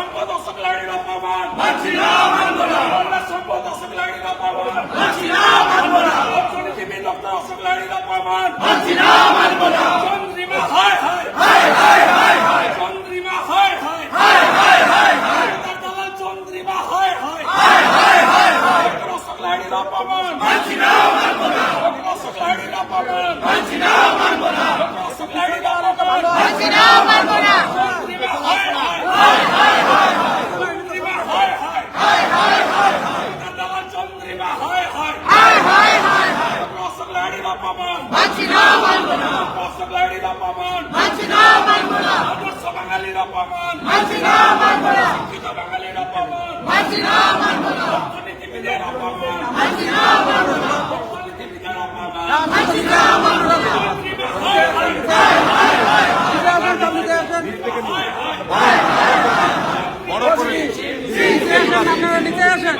সম্পদ সংগ্রামীর অপমান সম্পদ সংগ্রামীর অপমান অর্থনীতিবিদ ডক্টর সংগ্রামীর অপমান চন্দ্রিমা হায় হায় হায় হায় হায় চন্দ্রিমা হায় হায় হায় হায় হায় হায় দালাল চন্দ্রিমা হায় হায় হায় হায় হায় হায় ডক্টর সংগ্রামীর অপমান ডক্টর সংগ্রামীর অপমান ডক্টর সংগ্রামীর অপমান বড় করে আপনারা নিতে আসেন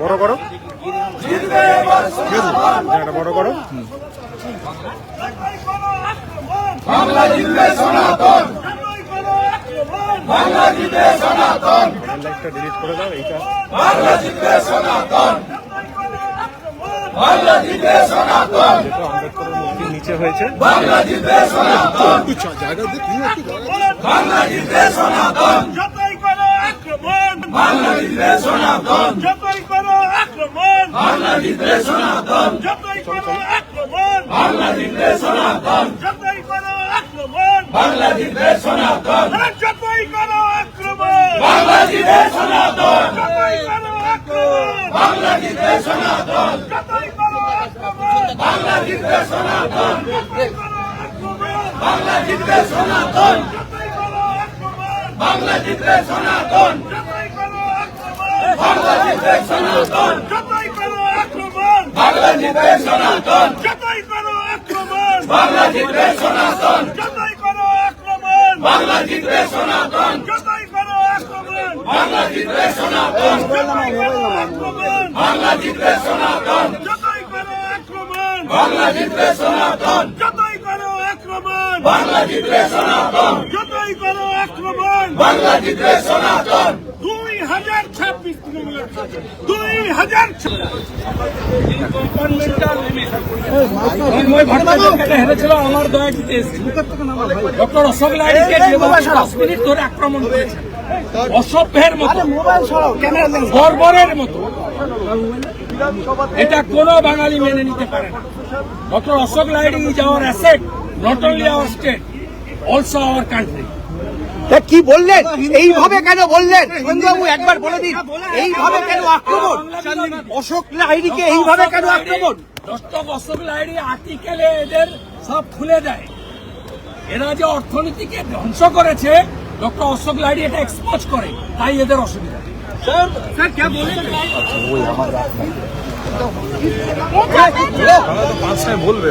বড় করো। জায়গাটা বড় করো। বাংলা জিতবে সনাতন বাংলা জিতবে সনাতন লাইটটা ডিলিট করে দাও এইটা। বাংলা জিতবে সনাতন বাংলা জিতবে সনাতন নিচে হয়েছে। বাংলাদেশ সনাতন বাংলা জিতবে সনাতন। বাংলা জিতবে সনাতন। বাংলা জিতবে সনাতন। বাংলা জিতবে সনাতন। বাংলা জিতবে সনাতন। বাংলা জিতবে সনাতন। বাংলা জিতবে সনাতন। বাংলা জিতবে সনাতন। বাংলা জিতবে সনাতন। বাংলা জিতবে সনাতন যতই করো আক্রমণ বাংলা জিতবে সনাতন দুই হাজার ছাব্বিশ। দুই হাজার আমার দয়া ডক্টর অশোক আক্রমণ মতো মতো এটা কোনো বাঙালি মেনে নিতে পারে doctor Ashok Lahiri is our asset not only our state also our country তা কি বললেন এইভাবে কেন বললেন সন্ধ্যবাবু একবার বলে দিন এইভাবে কেন আক্রমণ অশোক লাহিড়িকে এইভাবে কেন আক্রমণ দস্তক অশোক লাহিড়ি আর্টিকেলে এদের সব খুলে দেয় এরা যে অর্থনীতিকে ধ্বংস করেছে ডক্টর অশোক লাহিড়ি এটা এক্সপোজ করে তাই এদের অসুবিধা স্যার স্যার কে বলে পাঁচটায় বলবে